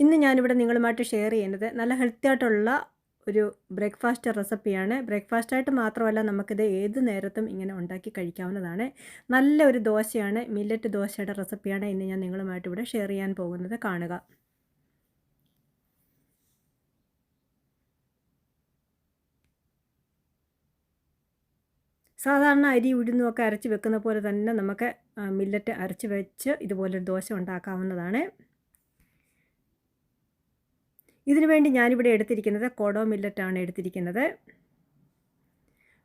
ഇന്ന് ഞാനിവിടെ നിങ്ങളുമായിട്ട് ഷെയർ ചെയ്യുന്നത് നല്ല ഹെൽത്തി ആയിട്ടുള്ള ഒരു ബ്രേക്ക്ഫാസ്റ്റ് റെസിപ്പിയാണ് ബ്രേക്ക്ഫാസ്റ്റായിട്ട് മാത്രമല്ല നമുക്കിത് ഏത് നേരത്തും ഇങ്ങനെ ഉണ്ടാക്കി കഴിക്കാവുന്നതാണ്. നല്ല ഒരു ദോശയാണ് മില്ലറ്റ് ദോശയുടെ റെസിപ്പിയാണ് ഇന്ന് ഞാൻ നിങ്ങളുമായിട്ട് ഇവിടെ ഷെയർ ചെയ്യാൻ പോകുന്നത്. കാണുക. സാധാരണ അരി ഉഴുന്നുമൊക്കെ അരച്ച് വെക്കുന്ന പോലെ തന്നെ നമുക്ക് മില്ലറ്റ് അരച്ച് വെച്ച് ഇതുപോലൊരു ദോശ ഉണ്ടാക്കാവുന്നതാണ്. ഇതിനു വേണ്ടി ഞാനിവിടെ എടുത്തിരിക്കുന്നത് കോഡോ മില്ലറ്റാണ് എടുത്തിരിക്കുന്നത്.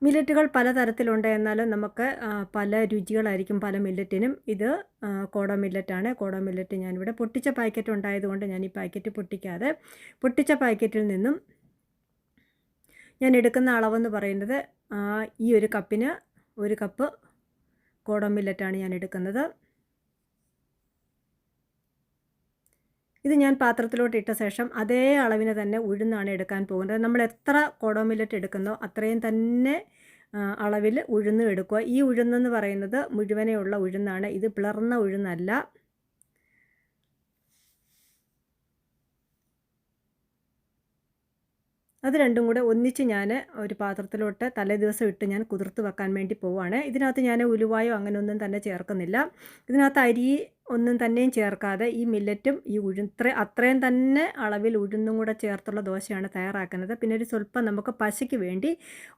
മില്ലറ്റുകൾ പലതരത്തിലുണ്ട് എന്നാലും നമുക്ക് പല രുചികളായിരിക്കും പല മില്ലറ്റിനും ഇത് കോഡോ മില്ലറ്റാണ്. കോഡോ മില്ലറ്റ് ഞാനിവിടെ പൊട്ടിച്ച പാക്കറ്റ് ഉണ്ടായതുകൊണ്ട് ഞാൻ ഈ പാക്കറ്റ് പൊട്ടിക്കാതെ പൊട്ടിച്ച പാക്കറ്റിൽ നിന്നും ഞാൻ എടുക്കുന്ന അളവെന്ന് പറയുന്നത് ഈ ഒരു കപ്പിന് ഒരു കപ്പ് കോഡോ മില്ലറ്റാണ് ഞാൻ എടുക്കുന്നത്. ഇത് ഞാൻ പാത്രത്തിലോട്ട് ഇട്ട ശേഷം അതേ അളവിന് തന്നെ ഉഴുന്നാണ് എടുക്കാൻ പോകുന്നത്. നമ്മൾ എത്ര കോഡോ മില്ലറ്റ് എടുക്കുന്നോ അത്രയും തന്നെ അളവിൽ ഉഴുന്ന് എടുക്കുക. ഈ ഉഴുന്നെന്ന് പറയുന്നത് മുഴുവനെയുള്ള ഉഴുന്നാണ്. ഇത് പിളർന്ന ഉഴുന്നല്ല. അത് രണ്ടും കൂടെ ഒന്നിച്ച് ഞാൻ ഒരു പാത്രത്തിലോട്ട് തലേ ദിവസം ഇട്ട് ഞാൻ കുതിർത്ത് വെക്കാൻ വേണ്ടി പോവുകയാണ് ഇതിനകത്ത് ഞാൻ ഉലുവായോ അങ്ങനെയൊന്നും തന്നെ ചേർക്കുന്നില്ല. ഇതിനകത്ത് അരി ഒന്നും തന്നെയും ചേർക്കാതെ ഈ മില്ലറ്റും ഈ ഉഴുത്ര അത്രയും തന്നെ അളവിൽ ഉഴുന്നും കൂടെ ചേർത്തുള്ള ദോശയാണ് തയ്യാറാക്കുന്നത്. പിന്നെ ഒരു സ്വല്പം നമുക്ക് പശയ്ക്ക് വേണ്ടി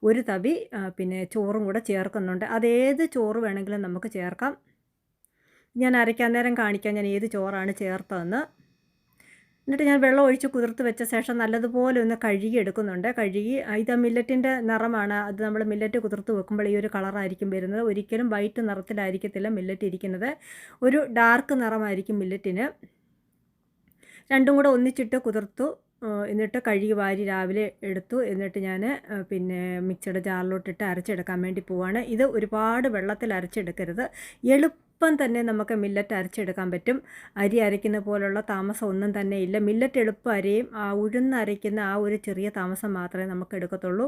ഒരു തവി പിന്നെ ചോറും കൂടെ ചേർക്കുന്നുണ്ട്. അതേത് ചോറ് വേണമെങ്കിലും നമുക്ക് ചേർക്കാം. ഞാൻ അരയ്ക്കാൻ നേരം കാണിക്കാം ഞാൻ ഏത് ചോറാണ് ചേർത്തതെന്ന്. എന്നിട്ട് ഞാൻ വെള്ളം ഒഴിച്ച് കുതിർത്ത് വെച്ച ശേഷം നല്ലതുപോലെ ഒന്ന് കഴുകി എടുക്കുന്നുണ്ട്. കഴുകി ഇത് മില്ലറ്റിന്റെ നിറമാണ്. അത് നമ്മൾ മില്ലറ്റ് കുതിർത്ത് വെക്കുമ്പോൾ ഈ ഒരു കളറായിരിക്കും വരുന്നത്. ഒരിക്കലും വൈറ്റ് നിറത്തിലായിരിക്കത്തില്ല മില്ലറ്റ് ഇരിക്കുന്നത്. ഒരു ഡാർക്ക് നിറമായിരിക്കും മില്ലറ്റിന്. രണ്ടും കൂടെ ഒന്നിച്ചിട്ട് കുതിർത്തു എന്നിട്ട് കഴുകി വാരി രാവിലെ എടുത്തു. എന്നിട്ട് ഞാൻ പിന്നെ മിക്സിയുടെ ജാറിലോട്ടിട്ട് അരച്ചെടുക്കാൻ വേണ്ടി പോവാണ്. ഇത് ഒരുപാട് വെള്ളത്തിൽ അരച്ചെടുക്കരുത്. എളുപ്പം എളുപ്പം തന്നെ നമുക്ക് മില്ലറ്റ് അരച്ചെടുക്കാൻ പറ്റും. അരി അരയ്ക്കുന്ന പോലുള്ള താമസം ഒന്നും തന്നെ ഇല്ല. മില്ലറ്റ് എളുപ്പം അരയും ആ ഉഴുന്ന് അരയ്ക്കുന്ന ആ ഒരു ചെറിയ താമസം മാത്രമേ നമുക്ക് എടുക്കത്തുള്ളൂ.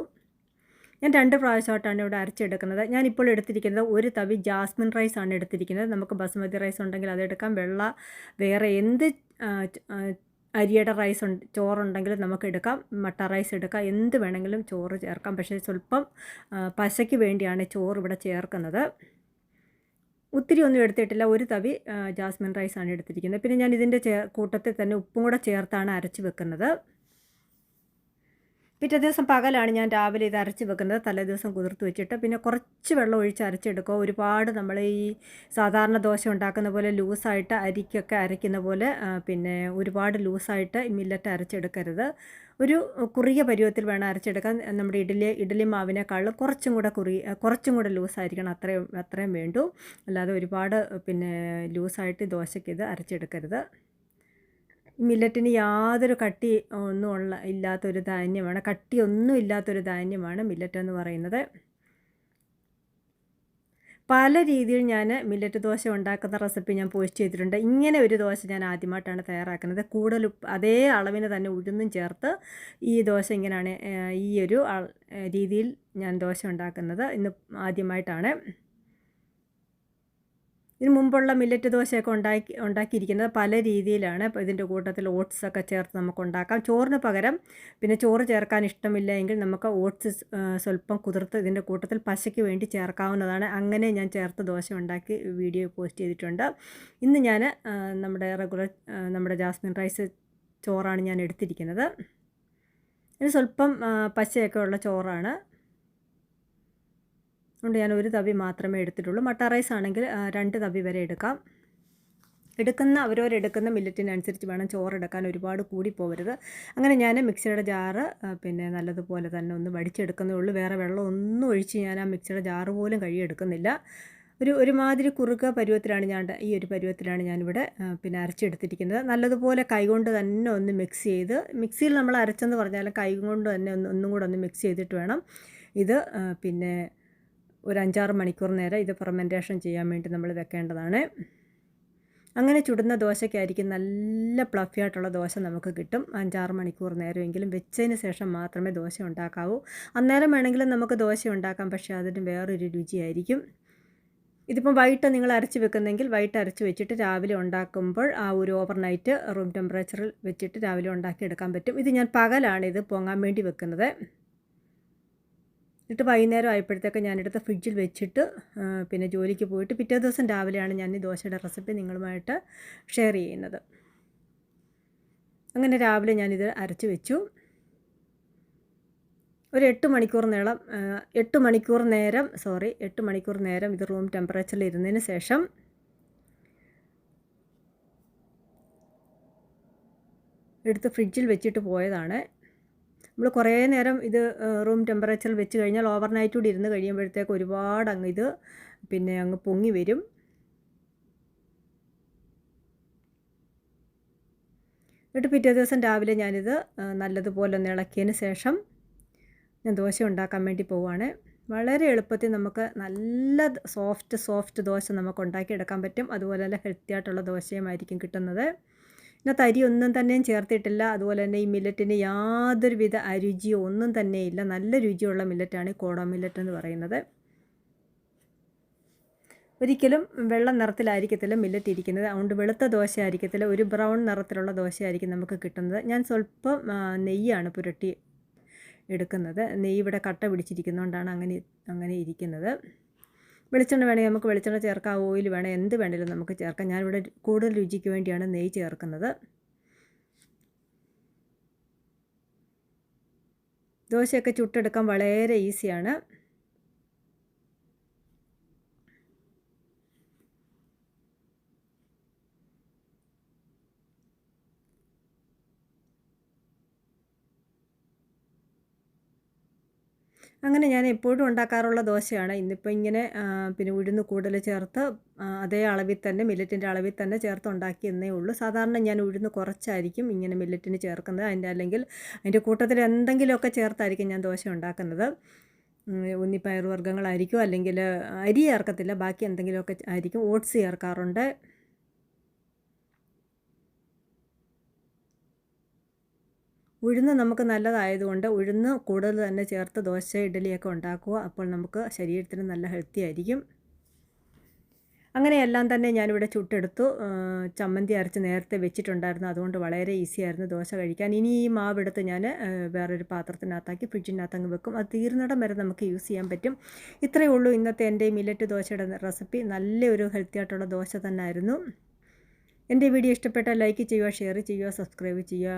ഞാൻ രണ്ട് പ്രാവശ്യമായിട്ടാണ് ഇവിടെ അരച്ചെടുക്കുന്നത്. ഞാനിപ്പോൾ എടുത്തിരിക്കുന്നത് ഒരു തവി ജാസ്മിൻ റൈസ് ആണ് എടുത്തിരിക്കുന്നത്. നമുക്ക് ബസുമതി റൈസ് ഉണ്ടെങ്കിൽ അതെടുക്കാം വെള്ള വേറെ എന്ത് അരിയുടെ റൈസ് ഉണ്ട് ചോറുണ്ടെങ്കിൽ നമുക്ക് എടുക്കാം. മട്ട റൈസ് എടുക്കാം. എന്ത് വേണമെങ്കിലും ചോറ് ചേർക്കാം. പക്ഷേ സ്വല്പം പശയ്ക്ക് വേണ്ടിയാണ് ചോറ് ഇവിടെ ചേർക്കുന്നത്. ഒത്തിരി ഒന്നും എടുത്തിട്ടില്ല. ഒരു തവി ജാസ്മിൻ റൈസാണ് എടുത്തിരിക്കുന്നത്. പിന്നെ ഞാൻ ഇതിന്റെ കൂട്ടത്തിൽ തന്നെ ഉപ്പും കൂടെ ചേർത്താണ് അരച്ച് വെക്കുന്നത്. പിറ്റേ ദിവസം പകലാണ് ഞാൻ രാവിലെ ഇത് അരച്ച് വെക്കുന്നത്. തലേ ദിവസം കുതിർത്ത് വെച്ചിട്ട് പിന്നെ കുറച്ച് വെള്ളം ഒഴിച്ച് അരച്ചെടുക്കുക. ഒരുപാട് നമ്മൾ ഈ സാധാരണ ദോശ ഉണ്ടാക്കുന്ന പോലെ ലൂസായിട്ട് അരിക്കൊക്കെ അരയ്ക്കുന്ന പോലെ പിന്നെ ഒരുപാട് ലൂസായിട്ട് മില്ലറ്റ് അരച്ചെടുക്കരുത്. ഒരു കുറിയ പരുവത്തിൽ വേണം അരച്ചെടുക്കാൻ. നമ്മുടെ ഇഡലി ഇഡലി മാവിനേക്കാൾ കുറച്ചും കൂടെ കുറി കുറച്ചും കൂടെ ലൂസായിരിക്കണം. അത്രയും അത്രയും വേണ്ടു. അല്ലാതെ ഒരുപാട് പിന്നെ ലൂസായിട്ട് ദോശയ്ക്ക് ഇത് അരച്ചെടുക്കരുത്. മില്ലറ്റിന് യാതൊരു കട്ടി ഒന്നും ഉള്ള ഇല്ലാത്തൊരു ധാന്യമാണ്. കട്ടിയൊന്നും ഇല്ലാത്തൊരു ധാന്യമാണ് മില്ലറ്റ് എന്ന് പറയുന്നത്. പല രീതിയിൽ ഞാൻ മില്ലറ്റ് ദോശ ഉണ്ടാക്കുന്ന റെസിപ്പി ഞാൻ പോസ്റ്റ് ചെയ്തിട്ടുണ്ട്. ഇങ്ങനെ ഒരു ദോശ ഞാൻ ആദ്യമായിട്ടാണ് തയ്യാറാക്കുന്നത്. കൂടുതൽ അതേ അളവിന് തന്നെ ഉഴുന്നും ചേർത്ത് ഈ ദോശ ഇങ്ങനെയാണ് ഈ ഒരു രീതിയിൽ ഞാൻ ദോശ ഉണ്ടാക്കുന്നത്. ഇന്ന് ആദ്യമായിട്ടാണ്. ഇതിന് മുമ്പുള്ള മില്ലറ്റ് ദോശയൊക്കെ ഉണ്ടാക്കി ഉണ്ടാക്കിയിരിക്കുന്നത് പല രീതിയിലാണ്. അപ്പോൾ ഇതിന്റെ കൂട്ടത്തിൽ ഓട്സൊക്കെ ചേർത്ത് നമുക്ക് ഉണ്ടാക്കാം ചോറിന് പകരം പിന്നെ ചോറ് ചേർക്കാൻ ഇഷ്ടമില്ല എങ്കിൽ നമുക്ക് ഓട്സ് സ്വല്പം കുതിർത്ത് ഇതിന്റെ കൂട്ടത്തിൽ പശയ്ക്ക് വേണ്ടി ചേർക്കാവുന്നതാണ്. അങ്ങനെ ഞാൻ ചേർത്ത് ദോശ ഉണ്ടാക്കി വീഡിയോ പോസ്റ്റ് ചെയ്തിട്ടുണ്ട്. ഇന്ന് ഞാൻ നമ്മുടെ റെഗുലർ നമ്മുടെ ജാസ്മിൻ റൈസ് ചോറാണ് ഞാൻ എടുത്തിരിക്കുന്നത്. ഇത് സ്വല്പം പശയൊക്കെ ഉള്ള ചോറാണ്. അതുകൊണ്ട് ഞാൻ ഒരു തവി മാത്രമേ എടുത്തിട്ടുള്ളൂ. മട്ട റൈസ് ആണെങ്കിൽ രണ്ട് തവി വരെ എടുക്കാം. എടുക്കുന്ന അവരവരെടുക്കുന്ന മില്ലറ്റിനനുസരിച്ച് വേണം ചോറെടുക്കാൻ. ഒരുപാട് കൂടി പോകരുത് അങ്ങനെ ഞാൻ മിക്സിയുടെ ജാറ് പിന്നെ നല്ലതുപോലെ തന്നെ ഒന്ന് വടിച്ചെടുക്കുന്നേ ഉള്ളൂ. വേറെ വെള്ളം ഒന്നും ഒഴിച്ച് ഞാൻ ആ മിക്സിയുടെ ജാറ് പോലും കഴിയെടുക്കുന്നില്ല ഒരു ഒരുമാതിരി കുറുക പരുവത്തിലാണ് ഞാൻ ഈ ഒരു പരുവത്തിലാണ് ഞാനിവിടെ പിന്നെ അരച്ചെടുത്തിരിക്കുന്നത്. നല്ലതുപോലെ കൈകൊണ്ട് തന്നെ ഒന്ന് മിക്സ് ചെയ്ത് മിക്സിയിൽ നമ്മൾ അരച്ചെന്ന് പറഞ്ഞാലും കൈകൊണ്ട് തന്നെ ഒന്ന് ഒന്നും കൂടെ ഒന്ന് മിക്സ് ചെയ്തിട്ട് വേണം ഇത് പിന്നെ ഒരു അഞ്ചാറ് മണിക്കൂർ നേരം ഇത് ഫെർമെന്റേഷൻ ചെയ്യാൻ വേണ്ടി നമ്മൾ വെക്കേണ്ടതാണ്. അങ്ങനെ ചുടുന്ന ദോശയ്ക്കായിരിക്കും നല്ല പ്ലഫി ആയിട്ടുള്ള ദോശ നമുക്ക് കിട്ടും. അഞ്ചാറ് മണിക്കൂർ നേരമെങ്കിലും വെച്ചതിന് ശേഷം മാത്രമേ ദോശ ഉണ്ടാക്കാവൂ. അന്നേരം വേണമെങ്കിലും നമുക്ക് ദോശ ഉണ്ടാക്കാം പക്ഷേ അതിന് വേറൊരു രുചിയായിരിക്കും. ഇതിപ്പം വൈകിട്ട് നിങ്ങൾ അരച്ച് വെക്കുന്നെങ്കിൽ വൈകിട്ട് അരച്ച് വെച്ചിട്ട് രാവിലെ ഉണ്ടാക്കുമ്പോൾ ആ ഒരു ഓവർ നൈറ്റ് റൂം ടെമ്പറേച്ചറിൽ വെച്ചിട്ട് രാവിലെ ഉണ്ടാക്കിയെടുക്കാൻ പറ്റും. ഇത് ഞാൻ പകലാണ് ഇത് പൊങ്ങാൻ വേണ്ടി വെക്കുന്നത്. എന്നിട്ട് വൈകുന്നേരം ആയപ്പോഴത്തേക്ക് ഞാനെടുത്ത് ഫ്രിഡ്ജിൽ വെച്ചിട്ട് പിന്നെ ജോലിക്ക് പോയിട്ട് പിറ്റേ ദിവസം രാവിലെയാണ് ഞാൻ ഈ ദോശയുടെ റെസിപ്പി നിങ്ങളുമായിട്ട് ഷെയർ ചെയ്യുന്നത്. അങ്ങനെ രാവിലെ ഞാനിത് അരച്ച് വെച്ചു. ഒരു എട്ട് മണിക്കൂർ നീളം എട്ട് മണിക്കൂർ നേരം സോറി എട്ട് മണിക്കൂർ നേരം ഇത് റൂം ടെമ്പറേച്ചറിൽ ഇരുന്നതിന് ശേഷം എടുത്ത് ഫ്രിഡ്ജിൽ വെച്ചിട്ട് പോയതാണ്. നമ്മൾ കുറേ നേരം ഇത് റൂം ടെമ്പറേച്ചറിൽ വെച്ച് കഴിഞ്ഞാൽ ഓവർനൈറ്റ് കൂടി ഇരുന്ന് കഴിയുമ്പോഴത്തേക്ക് ഒരുപാട് അങ്ങ് ഇത് പിന്നെ അങ്ങ് പൊങ്ങി വരും. എന്നിട്ട് പിറ്റേ ദിവസം രാവിലെ ഞാനിത് നല്ലതുപോലെ ഒന്ന് ഇളക്കിയതിന് ശേഷം ഞാൻ ദോശ ഉണ്ടാക്കാൻ വേണ്ടി പോവുകയാണ് വളരെ എളുപ്പത്തിൽ നമുക്ക് നല്ല സോഫ്റ്റ് സോഫ്റ്റ് ദോശ നമുക്ക് ഉണ്ടാക്കിയെടുക്കാൻ പറ്റും. അതുപോലെ തന്നെ ഹെൽത്തി ആയിട്ടുള്ള ദോശയുമായിരിക്കും കിട്ടുന്നത്. ഇതിനകത്ത് അരി ഒന്നും തന്നെയും ചേർത്തിട്ടില്ല. അതുപോലെ തന്നെ ഈ മില്ലറ്റിന് യാതൊരുവിധ അരുചിയോ ഒന്നും തന്നെ ഇല്ല. നല്ല രുചിയുള്ള മില്ലറ്റാണ് ഈ കോടോ മില്ലറ്റ് എന്ന് പറയുന്നത്. ഒരിക്കലും വെള്ള നിറത്തിലായിരിക്കത്തില്ല മില്ലറ്റ് ഇരിക്കുന്നത്. അതുകൊണ്ട് വെളുത്ത ദോശ ആയിരിക്കത്തില്ല ഒരു ബ്രൗൺ നിറത്തിലുള്ള ദോശയായിരിക്കും നമുക്ക് കിട്ടുന്നത്. ഞാൻ സ്വല്പം നെയ്യാണ് പുരട്ടി എടുക്കുന്നത്. നെയ്യ് ഇവിടെ കട്ട പിടിച്ചിരിക്കുന്നതുകൊണ്ടാണ് അങ്ങനെ അങ്ങനെ ഇരിക്കുന്നത്. വെളിച്ചെണ്ണ വേണമെങ്കിൽ നമുക്ക് വെളിച്ചെണ്ണ ചേർക്കാം ഓയിൽ വേണം എന്ത് വേണമെങ്കിലും നമുക്ക് ചേർക്കാം. ഞാനിവിടെ കൂടുതൽ രുചിക്ക് വേണ്ടിയാണ് നെയ്യ് ചേർക്കുന്നത്. ദോശയൊക്കെ ചുട്ടെടുക്കാൻ വളരെ ഈസിയാണ്. അങ്ങനെ ഞാൻ എപ്പോഴും ഉണ്ടാക്കാറുള്ള ദോശയാണ്. ഇന്നിപ്പോൾ ഇങ്ങനെ പിന്നെ ഉഴുന്ന് കൂടുതൽ ചേർത്ത് അതേ അളവിൽ തന്നെ മില്ലറ്റിന്റെ അളവിൽ തന്നെ ചേർത്ത് ഉണ്ടാക്കിയെന്നേ ഉള്ളൂ. സാധാരണ ഞാൻ ഉഴുന്ന് കുറച്ചായിരിക്കും ഇങ്ങനെ മില്ലറ്റിന് ചേർക്കുന്നത്. അതിന്റെ അല്ലെങ്കിൽ അതിന്റെ കൂട്ടത്തിൽ എന്തെങ്കിലുമൊക്കെ ചേർത്തായിരിക്കും ഞാൻ ദോശ ഉണ്ടാക്കുന്നത്. ഉന്നിപ്പയർ വർഗങ്ങളായിരിക്കും അല്ലെങ്കിൽ അരി ചേർക്കത്തില്ല. ബാക്കി എന്തെങ്കിലുമൊക്കെ ആയിരിക്കും. ഓട്സ് ചേർക്കാറുണ്ട്. ഉഴുന്ന് നമുക്ക് നല്ലതായതുകൊണ്ട് ഉഴുന്ന് കൂടുതൽ തന്നെ ചേർത്ത് ദോശ ഇഡലിയൊക്കെ ഉണ്ടാക്കുക. അപ്പോൾ നമുക്ക് ശരീരത്തിന് നല്ല ഹെൽത്തി ആയിരിക്കും. അങ്ങനെയെല്ലാം തന്നെ ഞാനിവിടെ ചുട്ടെടുത്തു. ചമ്മന്തി അരച്ച് നേരത്തെ വെച്ചിട്ടുണ്ടായിരുന്നു. അതുകൊണ്ട് വളരെ ഈസി ആയിരുന്നു ദോശ കഴിക്കാൻ. ഇനി ഈ മാവ് മാവെടുത്ത് ഞാൻ വേറൊരു പാത്രത്തിനകത്താക്കി ഫ്രിഡ്ജിനകത്തങ്ങ് വെക്കും. അത് തീർന്നിടം വരെ നമുക്ക് യൂസ് ചെയ്യാൻ പറ്റും. ഇത്രയേ ഉള്ളൂ ഇന്നത്തെ എന്റെ മില്ലറ്റ് ദോശയുടെ റെസിപ്പി നല്ലൊരു ഹെൽത്തി ആയിട്ടുള്ള ദോശ തന്നെ ആയിരുന്നു എന്റെ വീഡിയോ ഇഷ്ടപ്പെട്ടാൽ ലൈക്ക് ചെയ്യുക ഷെയർ ചെയ്യുക സബ്സ്ക്രൈബ് ചെയ്യുക.